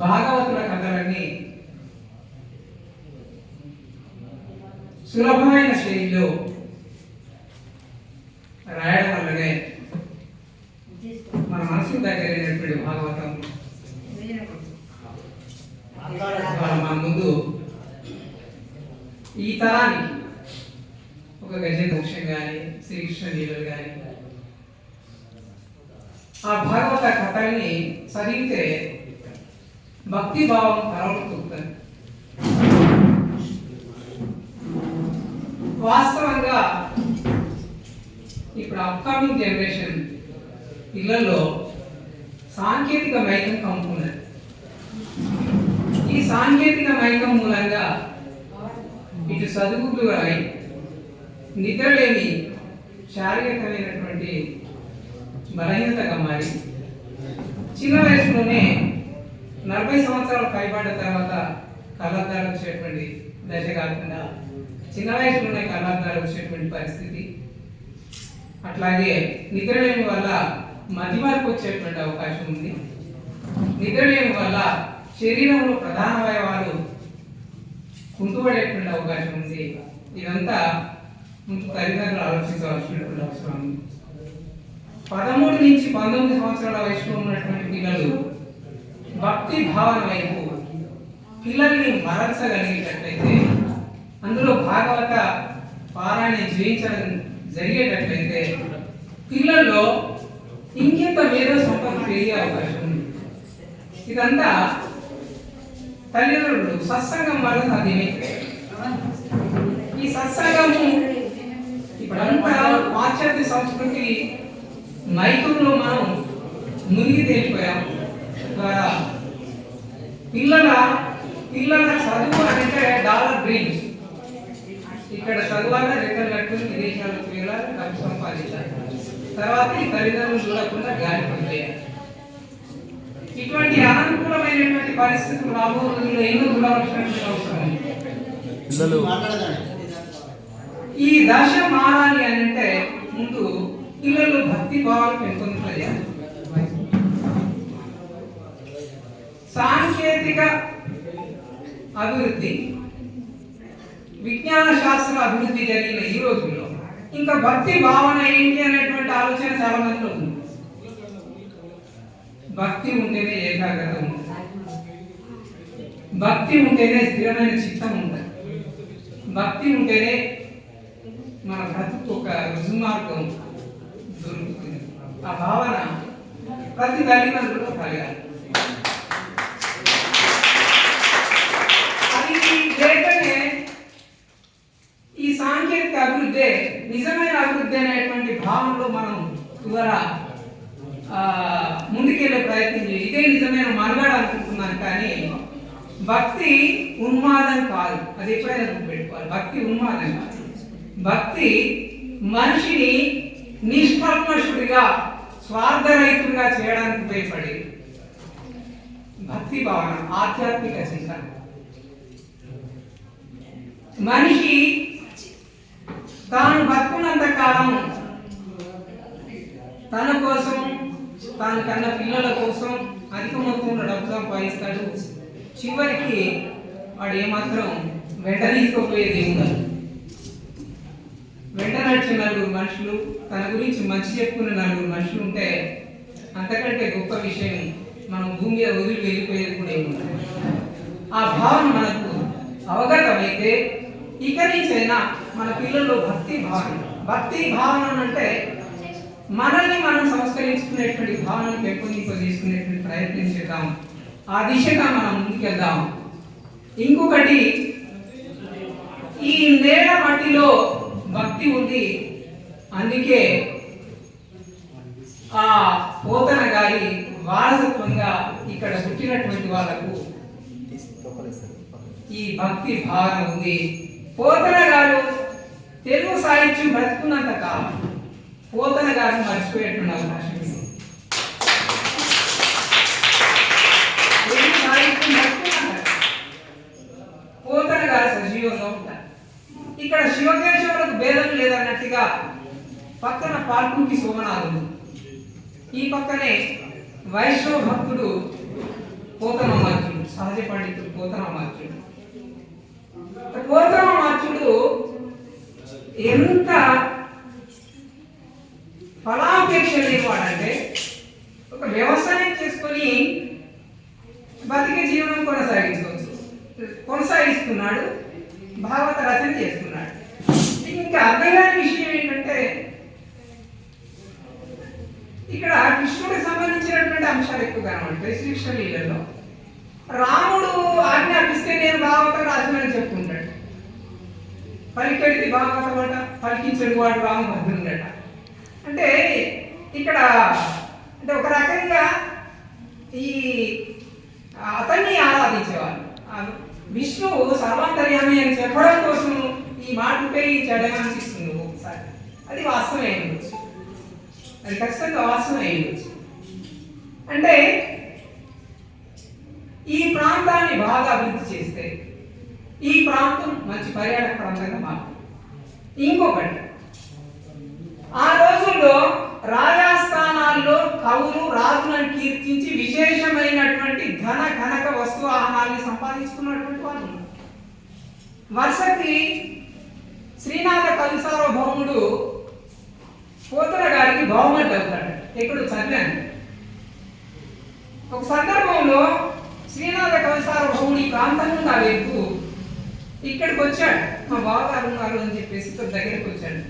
భాగవతుల కథలన్నీ సులభమైన శైలిలో రాయడం వల్లనే మన మనసుకు దగ్గరైనటువంటి భాగవతం. మన ముందు ఈ తరానికి ఒక గజేంద్ర మోక్షం కానీ శ్రీకృష్ణ లీలలు కానీ ఆ భాగవత కథల్ని చదివితే భక్తి భావం కలవడుతుంది వాస్తవంగా ఇప్పుడు అప్కమింగ్ జనరేషన్ పిల్లల్లో సాంకేతిక మైకం కమ్ముకున్నది. ఈ సాంకేతిక మైకం మూలంగా ఇటు చదువుతూ అయి నిద్రలేని శారీరకమైనటువంటి బలహీనతగా మారి చిన్న వయసులోనే నలభై సంవత్సరాలు పైబడిన తర్వాత కళ్ళద్దాలు వచ్చేటువంటి దశ కాకుండా చిన్న వయసులోనే కళ్ళద్దాలు వచ్చేటువంటి పరిస్థితి. అట్లాగే నిద్రలేమి వల్ల మధ్యమార్పు వచ్చేటువంటి అవకాశం ఉంది. నిద్రలేమి వల్ల శరీరంలో ప్రధాన అవయవాలు కుంటుపడేటువంటి అవకాశం ఉంది. ఇదంతా తల్లిదండ్రులు ఆలోచించవలసినటువంటి అవసరం. ఉంది పదమూడు నుంచి పంతొమ్మిది సంవత్సరాల వయసులో ఉన్నటువంటి పిల్లలు భక్తి భావన వైపు పిల్లల్ని మరల్చగలిగేటట్లయితే అందులో భాగవత పారాయణ జయించడం జరిగేటట్లయితే పిల్లల్లో ఇంకెంత మేధో సంపత్తి పెరిగే అవకాశం ఉంది. ఇదంతా తల్లిదండ్రులు సత్సంగం వల్ల సాధ్యమే. ఈ సత్సంగము ఇప్పుడంతా పాశ్చాత్య సంస్కృతి మైకంలో మనం మునిగి తేలిపోయాం ద్వారా. పిల్లల పిల్లల చదువు అంటే డాలర్ డ్రీమ్స్ ఇక్కడ చదవాలని రెక్కలు కట్టుకుని విదేశాలకు వెళ్ళాలి డబ్బు సంపాదించాలి. తర్వాత ఈ తల్లిదండ్రులు చూడకుండా గాలి పనిచేయాలి ఇటువంటి అనంతరమైనటువంటి పరిస్థితులు రాబో రోజుల్లో ఎన్నో చూడవలసినటువంటి అవసరం ఈ దశ మారాలి అంటే ముందు పిల్లలు భక్తి భావాలు పెంపొందించాలి. సాంకేతిక అభివృద్ధి. విజ్ఞాన శాస్త్ర అభివృద్ధి జరిగిన ఈ రోజుల్లో ఇంకా భక్తి భావన ఏంటి అనేటువంటి ఆలోచన చాలా మందిలో ఉంది. భక్తి ఉంటేనే ఏకాగ్రత ఉంటుంది. భక్తి ఉంటేనే స్థిరమైన చిత్తం ఉంటుంది. భక్తి ఉంటేనే మన బ్రతుకు ఒక రుజుమార్గం దొరుకుతుంది. ఆ భావన ప్రతి తల్లిదండ్రులు కలగాలి సాంకేతిక నిజమైన అభివృద్ధి అనేటువంటి భావనలో మనం ద్వారా ముందుకెళ్ళే ప్రయత్నం చేయి. ఇదే నిజమైన మనుగడ అనుకుంటున్నాను కానీ భక్తి ఉన్మాదం కాదు. అది ఎప్పుడైనా గుర్తుపెట్టుకోవాలి. భక్తి ఉన్మాదం కాదు. భక్తి మనిషిని నిష్కల్మషుడిగా స్వార్థరహితుడిగా చేయడానికి ఉపయోగపడి భక్తి భావన ఆధ్యాత్మిక చింతన. మనిషి తాను బతుకున్నంత కాలం తన కోసం తాను కన్న పిల్లల కోసం అధిక మొత్తంలో డబ్బు సంపాదిస్తాడు చివరికి వాడు ఏమాత్రం వెంట తీసుకోపోయేది ఏం కాదు వెంట నడిచిన నలుగురు మనుషులు తన గురించి మంచి చెప్పుకున్న నలుగురు మనుషులు ఉంటే అంతకంటే గొప్ప విషయం మనం భూమి మీద వదిలి వెళ్ళిపోయేది కూడా ఏమి ఉండదు. ఆ భావన మనకు అవగతమైతే ఇక నుంచైనా మన పిల్లల్లో భక్తి భావన. భక్తి భావన అంటే మనల్ని మనం సంస్కరించుకునేటువంటి భావనను పెంపొందింపజేసుకునేటువంటి ప్రయత్నం చేద్దాం. ఆ దిశగా మనం ముందుకెళ్దాం. ఇంకొకటి ఈ నేల మట్టిలో భక్తి ఉంది. అందుకే ఆ పోతన గారి వారసత్వంగా ఇక్కడ పుట్టినటువంటి వాళ్ళకు ఈ భక్తి భావన ఉంది. పోతన గారు తెలుగు సాహిత్యం బ్రతుకున్నంత కాలం పోతన గారు మర్చిపోయేటువంటి అవకాశం తెలుగు సాహిత్యం బ్రతుకున్నంత పోతన గారు సజీవంగా ఉంటారు. ఇక్కడ శివకేశవులకు భేదం లేదన్నట్టుగా పక్కన పాల్పుకి సోమనాథుడు. ఈ పక్కనే వైష్ణవ భక్తుడు పోతన సహజ పండితుడు పోతరామాచుడు పోతరామాచుడు ఎంత ఫలాపేక్ష లేనివాడంటే ఒక వ్యవసాయం చేసుకొని బతికే జీవనం కొనసాగించవచ్చు. కొనసాగిస్తున్నాడు భాగవత రచన చేస్తున్నాడు. ఇంకా అర్థం కాని విషయం ఏంటంటే ఇక్కడ కృష్ణుడికి సంబంధించినటువంటి అంశాలు ఎక్కువ కనబడతాయి శ్రీకృష్ణ లీలలో రాముడు ఆజ్ఞాపిస్తే నేను భాగవతం రాజునని చెప్పుకుంటాను. పలికెడిది భాగవతం అట పలికించడు వాడు రామభద్రుడట. అంటే ఇక్కడ అంటే ఒక రకంగా ఈ అతన్ని ఆరాధించేవాళ్ళు. విష్ణువు సర్వాంతర్యామి అని చెప్పడం కోసం ఈ మాటపై ఉపయోగించాడని అనిపిస్తుంది ఒకసారి. అది వాస్తవమే ఉండొచ్చు. అది ఖచ్చితంగా వాస్తవమే ఉండొచ్చు. అంటే ఈ ప్రాంతాన్ని బాగా అభివృద్ధి చేస్తే ఈ ప్రాంతం మంచి పర్యాటక ప్రాంతంగా మారుతుంది. ఇంకొకటి ఆ రోజుల్లో రాజస్థానాల్లో కవులు రాజులను కీర్తించి విశేషమైనటువంటి ఘన కనక వస్తు ఆహారాన్ని సంపాదించుకున్నటువంటి వాళ్ళు ఉన్నారు. వర్షకి శ్రీనాథ కవిసార్వభౌముడు పోతన గారికి బహుమతి అవుతాడు ఎక్కడో చదివాను. ఒక సందర్భంలో శ్రీనాథ కవిసార్వభౌముడి ప్రాంతం నుండి ఆ వైపు ఇక్కడికి వచ్చాడు. మా బావగారు ఉన్నారు అని చెప్పేసి ఇక్కడ దగ్గరికి వచ్చాడు.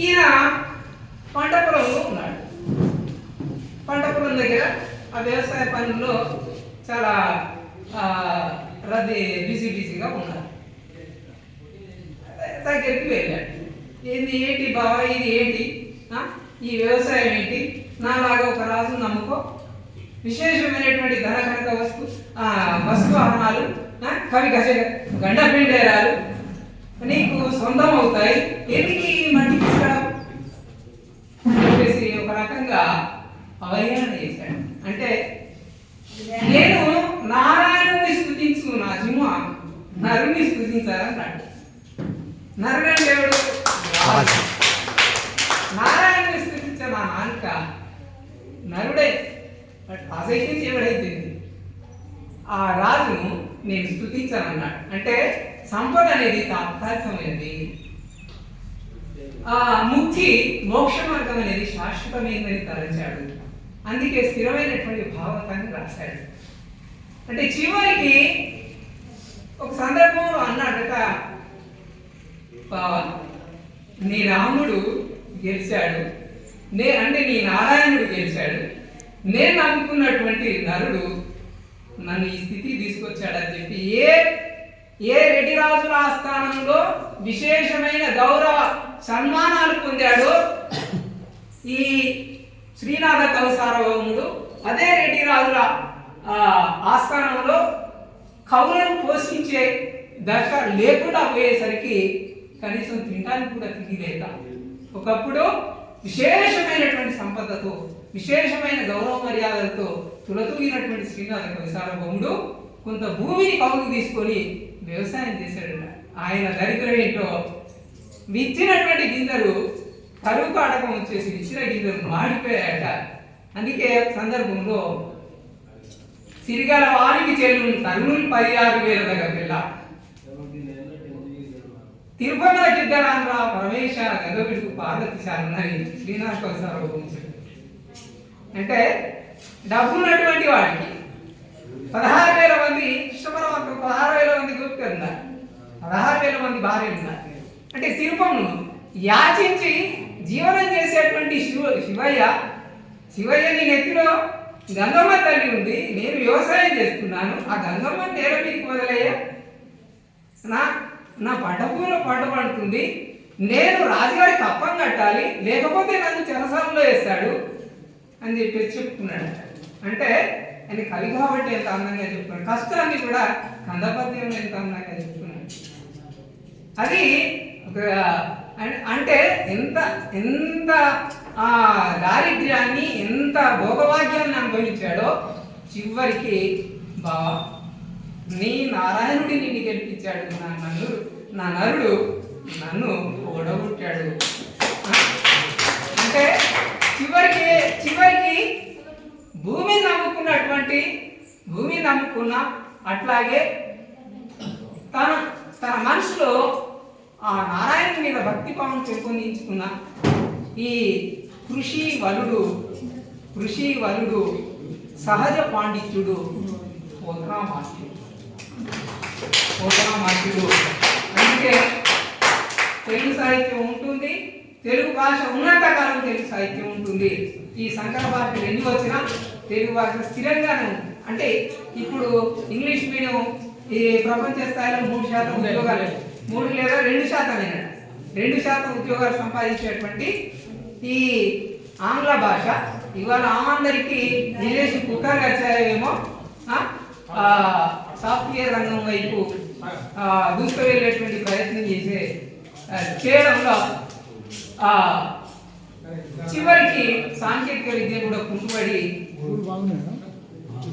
ఈయన పంటపురంలో ఉన్నాడు. పంటపురం దగ్గర ఆ వ్యవసాయ పనుల్లో చాలా రద్దీ బిజీ బిజీగా ఉన్నారు. దగ్గరికి వెళ్ళాడు. ఏంది ఏంటి బావ ఇది ఏంటి? ఈ వ్యవసాయం ఏంటి? నాలాగా ఒక రాజు నమ్ముకో. విశేషమైనటువంటి ధన కనుక వస్తు వస్తు వాహనాలు కవి గజ గండ పిండేరాలు నీకు సొంతం అవుతాయి ఎందుకు ఈ మట్టి తీసుకురావు చెప్పేసి ఒక రకంగా అవహేళన చేశాడు. అంటే నేను నారాయణుని స్థుతించు నా జిమ్మ నరుని స్థుతించాలన్నాడు నరుడు ఎవడు. నారాయణుని స్థుతించే నా నాలుక నరుడే. బట్ అసైతే ఎవడైతే ఆ నేను స్థుతించానన్నాడు అంటే సంపద అనేది తాత్కాలికమైనది ఆ ముక్తి మోక్ష మార్గం అనేది శాశ్వతమైనదని తలంచాడు. అందుకే స్థిరమైనటువంటి భావతాన్ని రాశాడు. అంటే చివరికి ఒక సందర్భంలో అన్నాడట నీ రాముడు గెలిచాడు. నే అంటే నీ నారాయణుడు గెలిచాడు. నేను నమ్ముకున్నటువంటి నరుడు నన్ను ఈ స్థితి తీసుకొచ్చాడని చెప్పి ఏ ఏ రెడ్డిరాజుల ఆస్థానంలో విశేషమైన గౌరవ సన్మానాలు పొందాడో ఈ శ్రీనాథ కవిసార్వభౌముడు అదే రెడ్డిరాజుల ఆస్థానంలో కవులను పోషించే దశ లేకుండా పోయేసరికి కనీసం తినడానికి కూడా తిరిగి లేక ఒకప్పుడు విశేషమైనటువంటి సంపదతో విశేషమైన గౌరవ మర్యాదలతో తులతూగినటువంటి శ్రీనాథ కవిసార్వభౌముడు కొంత భూమిని కౌలుకు తీసుకొని వ్యవసాయం చేశాడట. ఆయన దరిద్రం ఏంటో? విచ్చినటువంటి గింజలు కరువు కాటకం వచ్చేసి విచ్చిన గింజలు మాడిపోయాయట. అందుకే సందర్భంలో సిరిగల వారికి చెల్లు తరుణులు పదిహారు వేల దగ్గర పిల్ల. తిరుపతిల చిద్దరాంధ్ర పరమేశ గగవిడుకు పార్వతి శాలని శ్రీనాథ కవిసార్వభౌముడు అంటే డబ్బు ఉన్నటువంటి వాడికి పదహారు వేల మంది కృష్ణపరమాత్మ పదహారు వేల మంది గుప్తి ఉన్నారు పదహారు వేల మంది భార్యలు ఉన్నారు అంటే తిరుపమును యాచించి జీవనం చేసేటువంటి శివ శివయ్య శివయ్య నీ నెత్తిలో గంగమ్మ తల్లి ఉంది నేను వ్యవసాయం చేస్తున్నాను ఆ గంగమ్మ నేల మీకు వదిలేయ. నా నా పంట పూల పంట పడుతుంది నేను రాజుగారి కప్పం కట్టాలి లేకపోతే నన్ను చెరసాలలో వేస్తాడు అని చెప్పేసి చెప్పుకున్నాడు అంటే ఆయన కవి కాబట్టి ఎంత అందంగా చెప్పుకున్నాడు కష్టాన్ని కూడా కందపద్యంలో ఎంత అందంగా చెప్పుకున్నాడు అది ఒక అంటే ఎంత ఎంత ఆ దారిద్ర్యాన్ని ఎంత భోగభాగ్యాన్ని అనుభవించాడో చివరికి బావా నీ నారాయణుడి నిన్ను గెలిపించాడు నా నన్ను నా నరుడు నన్ను ఓడగొట్టాడు అంటే చివరికి చివరికి భూమిని నమ్ముకున్నటువంటి నమ్ముకున్న అట్లాగే తన తన మనసులో ఆ నారాయణ మీద భక్తి భావం పెంపొందించుకున్న ఈ కృషి వలుడు కృషి వలుడు సహజ పాండిత్యుడు పోతనామాత్యుడు పోతనామాత్యుడు అందుకే తెలుగు సాహిత్యం ఉంటుంది తెలుగు భాష ఉన్నంత కాలం తెలుగు సాహిత్యం ఉంటుంది. ఈ సంకర భాషలు ఎన్ని వచ్చినా తెలుగు భాష స్థిరంగానే ఉంది. అంటే ఇప్పుడు ఇంగ్లీష్ మీడియం ఈ ప్రపంచ స్థాయిలో మూడు శాతం ఉద్యోగాలు మూడు లేదా రెండు శాతమేనట రెండు శాతం ఉద్యోగాలు సంపాదించేటువంటి ఈ ఆంగ్ల భాష. ఇవాళ ఆమందరికి విదేశీ కుక్కర్ వచ్చాయేమో సాఫ్ట్వేర్ రంగం వైపు దూసుకువెళ్ళేటువంటి ప్రయత్నం చేసే చేయడంలో చివరికి సాంకేతిక విద్య కూడా కుంటుపడి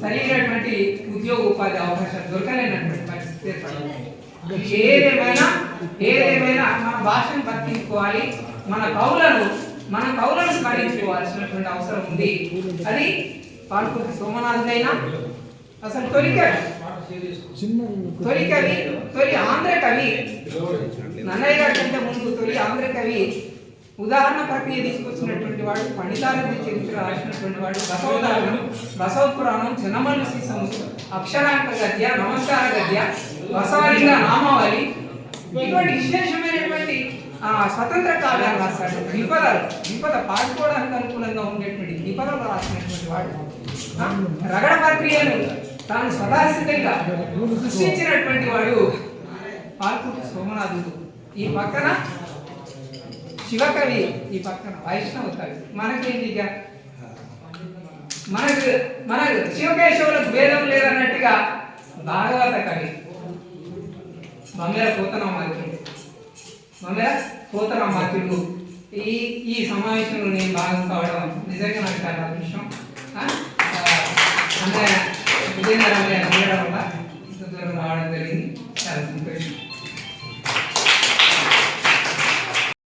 సరైనటువంటి ఉద్యోగ ఉపాధి అవకాశాలు దొరకలేనటువంటి పరిస్థితి. ఏదేమైనా ఏదేమైనా మన భాషను బతికించుకోవాలి మన కౌలను మన కౌలను స్మరించుకోవాల్సినటువంటి అవసరం ఉంది. అది పాల్పూర్తి సోమనాథుడైనా అసలు తొలి కవి. తొలి కవి తొలి ఆంధ్ర కవి. నన్నయ్య గారి కంటే ముందు తొలి ఆంధ్ర కవి ఉదాహరణ ప్రక్రియ తీసుకొచ్చినటువంటి వాడు పండితారథి చరిత్ర రాసినటువంటి వాడు బసవదారుడు బసవ పురాణం చిన్నమల్లి సీసము అక్షరాంక గద్య నమస్కార గద్య బసవలింగ నామావళి ఇటువంటి విశేషమైనటువంటి స్వతంత్ర కావ్యాలు రాశాడు ద్విపదలు ద్విపద పాడుకోవడానికి అనుకూలంగా ఉండేటువంటి ద్విపదలు రాసినటువంటి వాడు రగడ ప్రక్రియను తాను సదాసిద్ధంగా సృష్టించినటువంటి వాడు పాల్పుటి సోమనాథుడు. ఈ పక్కన శివకవి ఈ పక్కన వైష్ణవ కవి. మనకేంటి ఇక మనకు మనకు శివకేశవులకు భేదం లేదన్నట్టుగా భాగవత కవి మమ్మేర పోతనామాత్రుడు మమ్మేర పోతనామాత్రుడు ఈ ఈ సమావేశంలో నేను భాగం కావడం నిజంగా నాకు చాలా అదృష్టం. అంటే విజయనగరం వెళ్ళడం వల్ల ఇంత దూరం రావడం జరిగింది. చాలా సంతోషం.